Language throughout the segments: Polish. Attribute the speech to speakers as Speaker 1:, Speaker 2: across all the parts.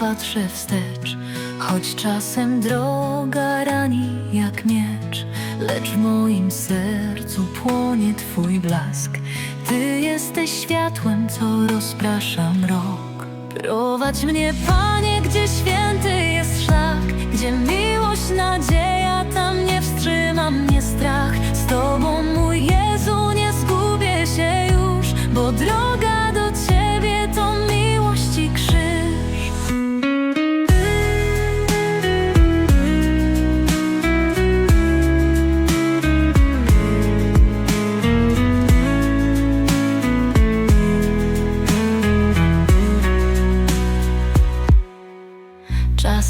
Speaker 1: patrzę wstecz. Choć czasem droga rani jak miecz Lecz w moim sercu płonie Twój blask. Ty jesteś światłem, co rozprasza mrok. Prowadź mnie, Panie, gdzie święty jest szlak Gdzie miłość, nadzieja, tam nie wstrzyma mnie strach. Z Tobą, mój Jezu,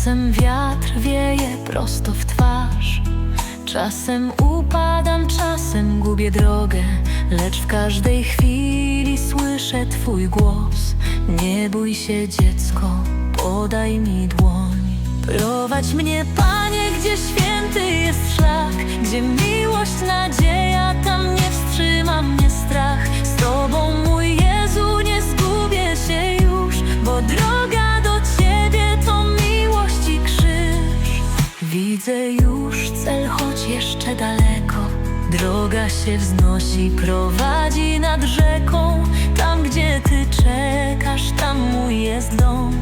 Speaker 1: Czasem wiatr wieje prosto w twarz. Czasem upadam, czasem gubię drogę. Lecz w każdej chwili słyszę Twój głos. Nie bój się dziecko, podaj mi dłoń. Prowadź mnie Panie, gdzie święty jest szlak Gdzie miłość, nadzieja, jeszcze daleko. Droga się wznosi, prowadzi nad rzeką. Tam, gdzie Ty czekasz, tam mój jest dom.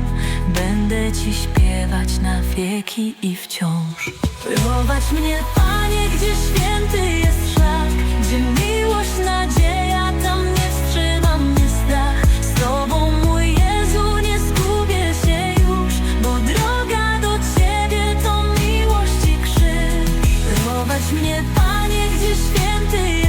Speaker 1: Będę Ci śpiewać na wieki i wciąż. Prowadź mnie, Panie, gdzie mnie, Panie, gdzie święty jest